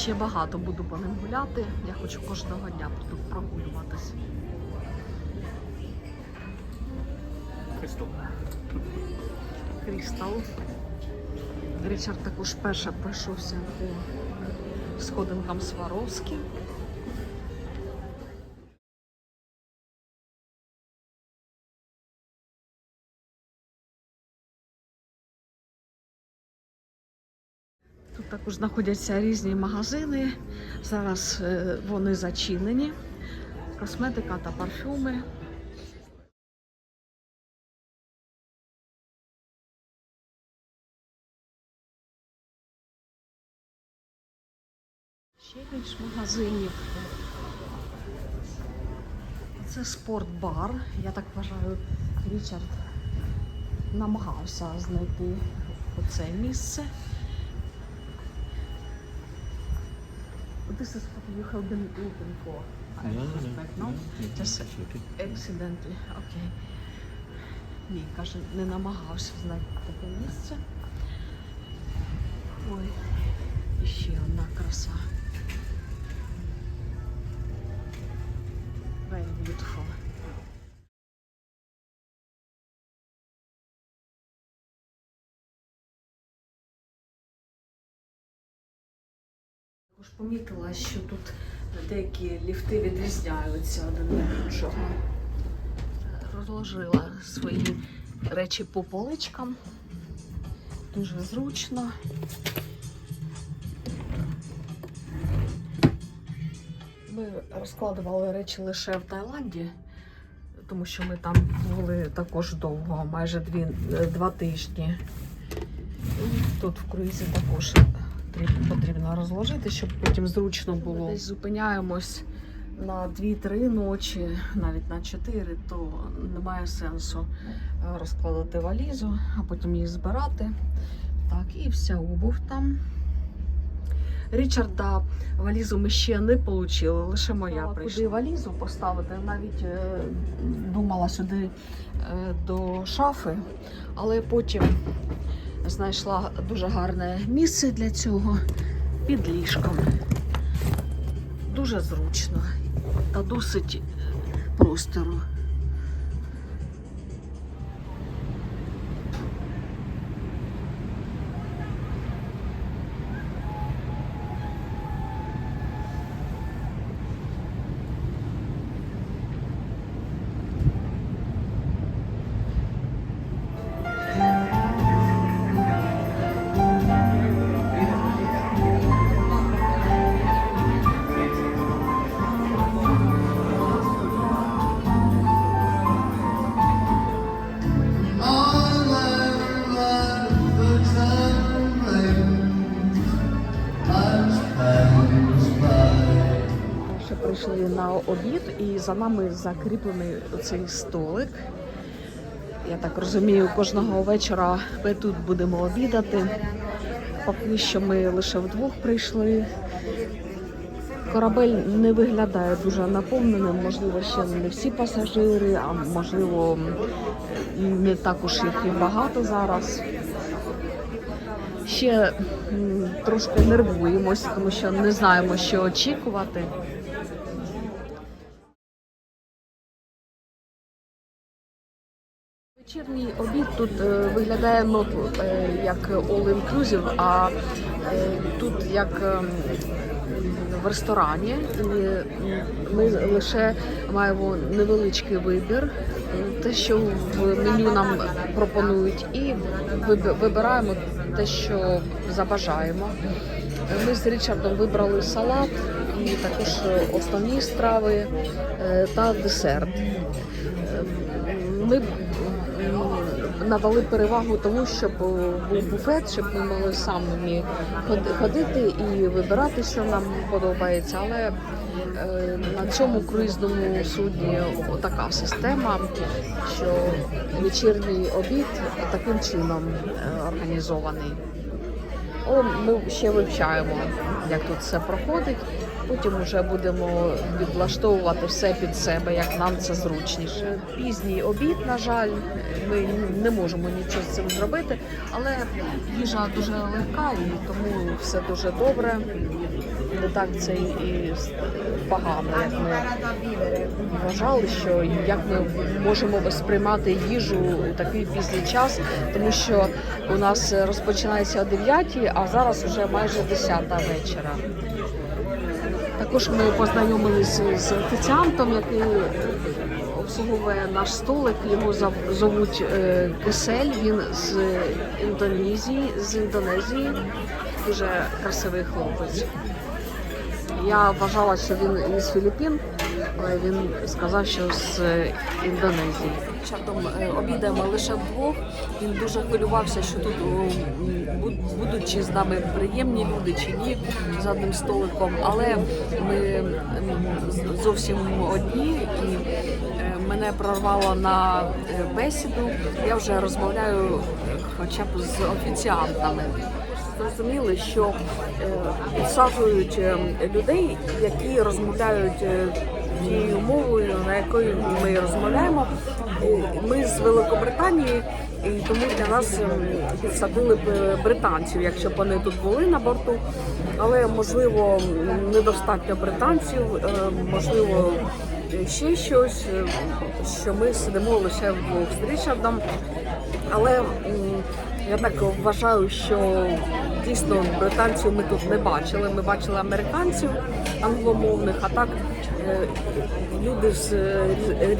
ще багато буду по ним гуляти. Я хочу кожного дня тут прогулюватись. Crystal. Крістал. Річард також перше пройшовся по сходинкам Сваровські. Також знаходяться різні магазини. Зараз е, вони зачинені. Косметика та парфюми. Ще більш магазинів. Це спортбар. Я так вважаю, Річард намагався знайти оце місце. This is what you have been looking for. I suspect, no? Just accidentally. Okay. Ні, каже, не намагався знайти таке місце. Ой, і ще одна краса. Very beautiful. Також помітила, що тут деякі ліфти відрізняються один від іншого. Розложила свої речі по поличкам. Дуже зручно. Ми розкладували речі лише в Таїланді, тому що ми там були також довго, майже дві, два тижні. І тут в круїзі також потрібно розложити, щоб потім зручно було. Десь зупиняємось на 2-3 ночі, навіть на 4, то немає сенсу е, розкладати валізу, а потім її збирати. Так, і вся обув там. Річарда валізу ми ще не отримали, лише моя прийшла. Куди валізу поставити? Навіть е, думала сюди е, до шафи, але потім знайшла дуже гарне місце для цього під ліжком. Дуже зручно та досить простору. Прийшли на обід і за нами закріплений цей столик. Я так розумію, кожного вечора ми тут будемо обідати. Поки що ми лише вдвох прийшли. Корабель не виглядає дуже наповненим, можливо, ще не всі пасажири, а можливо, не також їх і багато зараз. Ще трошки нервуємося, тому що не знаємо, що очікувати. Вечірній обід тут е, виглядає not е, як all-inclusive, а е, тут як ем, в ресторані. Ми лише маємо невеличкий вибір, те, що в меню нам пропонують, і вибираємо те, що забажаємо. Ми з Річардом вибрали салат і також основні страви та десерт. Ми надали перевагу тому, щоб е, був буфет, щоб ми могли самі ходити і вибирати, що нам подобається. Але е, на цьому круїзному судні така система, що вечірній обід таким чином е, організований. Ми ще вивчаємо, як тут все проходить. Потім вже будемо відлаштовувати все під себе, як нам це зручніше. Пізній обід, на жаль, ми не можемо нічого з цим зробити, але їжа дуже легка і тому все дуже добре. не так це і погано, як ми вважали, що як ми можемо сприймати їжу у такий пізній час, тому що у нас розпочинається о 9, а зараз вже майже 10 вечора. Також ми познайомилися з офіціантом, який обслуговує наш столик. Його зовуть е, Кисель. Він з Індонезії, з Індонезії. Дуже красивий хлопець. Я вважала, що він із Філіппін, але він сказав, що з Індонезії. Чатом е, обідаємо лише вдвох. Він дуже хвилювався, що тут о, м, буд- будуть чи з нами приємні люди, чи ні за одним столиком. Але ми зовсім одні і е, мене прорвало на е, бесіду. Я вже розмовляю е, хоча б з офіціантами зрозуміли, що підсаджують е, людей, які розмовляють тією мовою, на якої ми розмовляємо. Ми з Великобританії, і тому для нас е, підсадили б е, британців, якщо б вони тут були на борту. Але можливо недостатньо британців, е, можливо. Ще щось, е, що ми сидимо лише вдвох з але я так вважаю, що дійсно британців ми тут не бачили. Ми бачили американців англомовних, а так е, люди з е,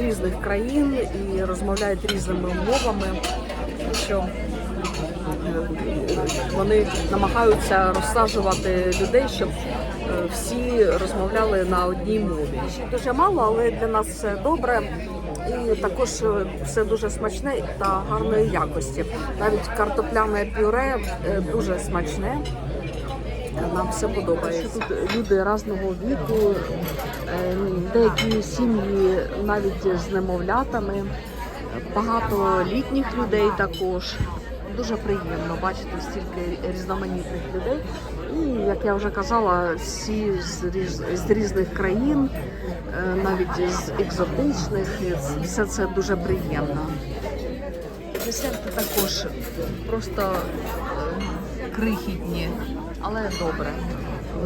різних країн і розмовляють різними мовами. Що е, вони намагаються розсаджувати людей, щоб всі розмовляли на одній мові. Дуже мало, але для нас все добре. І також е, все дуже смачне та гарної якості. Навіть картопляне пюре е, дуже смачне. Нам все подобається. Тут люди різного віку, е, деякі сім'ї навіть з немовлятами, багато літніх людей також. Дуже приємно бачити стільки різноманітних людей. І як я вже казала, всі з, різ, з різних країн, е, навіть з екзотичних, все це дуже приємно. Десерти також просто е, крихітні, але добре.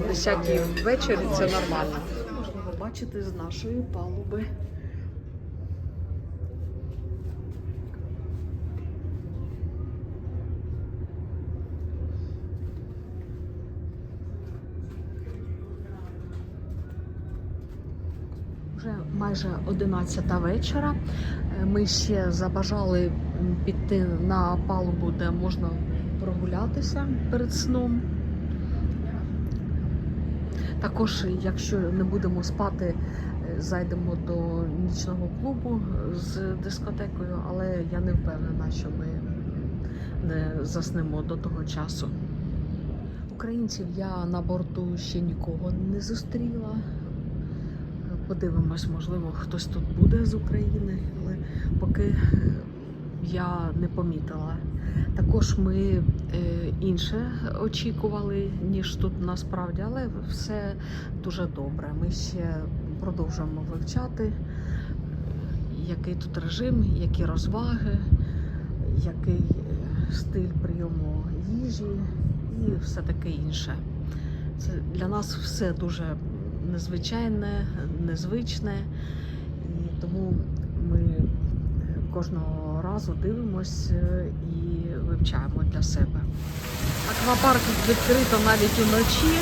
10 ввечері це нормально. Можна побачити з нашої палуби. Вже майже 11 вечора. Е, Ми ще забажали піти на палубу, де можна прогулятися перед сном. Також, якщо не будемо спати, е, зайдемо до нічного клубу з дискотекою, але я не впевнена, що ми не заснемо до того часу. Українців я на борту ще нікого не зустріла. Подивимось, можливо, хтось тут буде з України, але поки е, я не помітила. Також ми е, інше очікували, ніж тут насправді, але все дуже добре. Ми ще продовжуємо вивчати, який тут режим, які розваги, який е, стиль прийому їжі і все таке інше. Це для нас все дуже незвичайне, незвичне, і тому ми е, кожного разу дивимось е, і вивчаємо для себе. Аквапарк відкрито навіть уночі.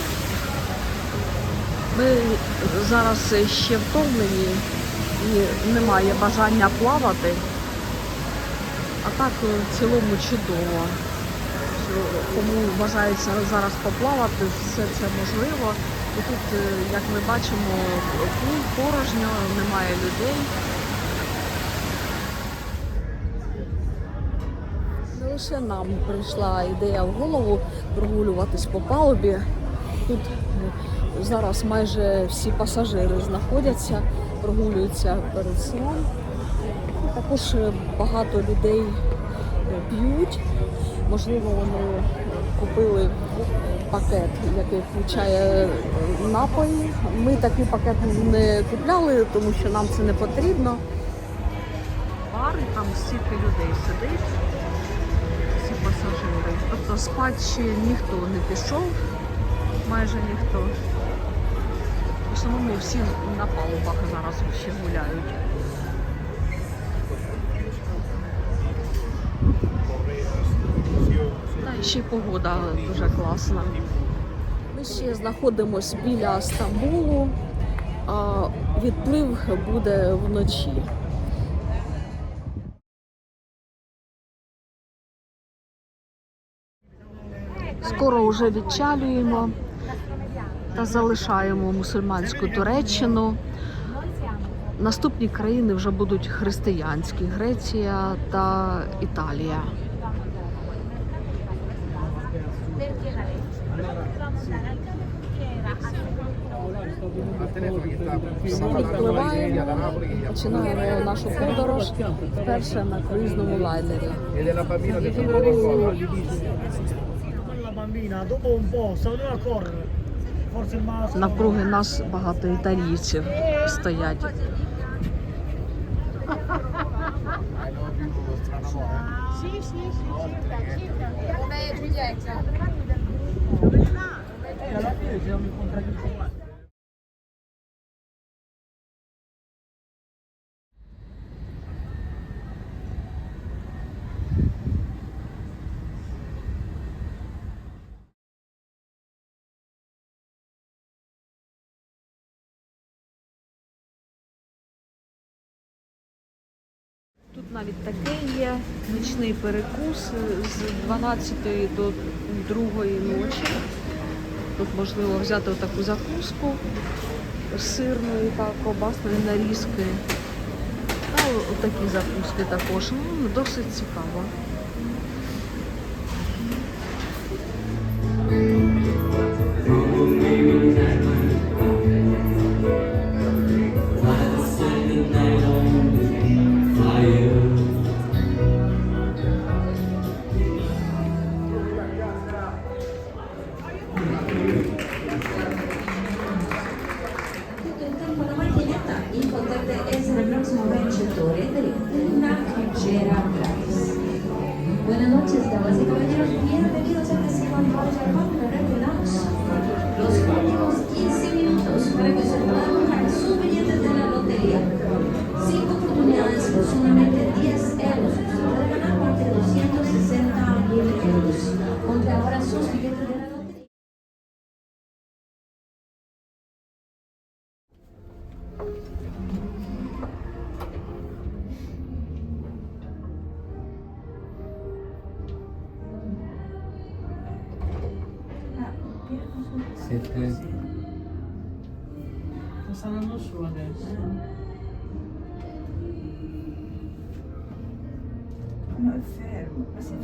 Ми зараз ще втомлені і немає бажання плавати. А так е, в цілому чудово. Кому бажається зараз поплавати, все це можливо. І тут, е, як ми бачимо, порожньо, немає людей. Не лише нам прийшла ідея в голову прогулюватись по палубі. Тут е, зараз майже всі пасажири знаходяться, прогулюються перед сном. Також е, багато людей п'ють. Можливо, вони купили пакет, який включає е, напої. Ми такий пакет не купляли, тому що нам це не потрібно. Бар і там стільки людей сидить, всі пасажири. Тобто спати ще ніхто не пішов, майже ніхто. основному всі на палубах зараз ще гуляють. Ще й погода дуже класна. Ми ще знаходимося біля Стамбулу, а відплив буде вночі. Скоро вже відчалюємо та залишаємо мусульманську Туреччину. Наступні країни вже будуть християнські Греція та Італія. Відпливаємо, починаємо нашу подорож вперше на круїзному лайнері. Навкруги нас багато італійців стоять. E alla fine c'è un contraddizione. Тут навіть таке є нічний перекус з 12 до 2 ночі. Тут можливо взяти таку закуску сирної та ковбасної нарізки. Та такі закуски також. Ну, досить цікаво. 113. Tá salando o? Né? Não, é. Você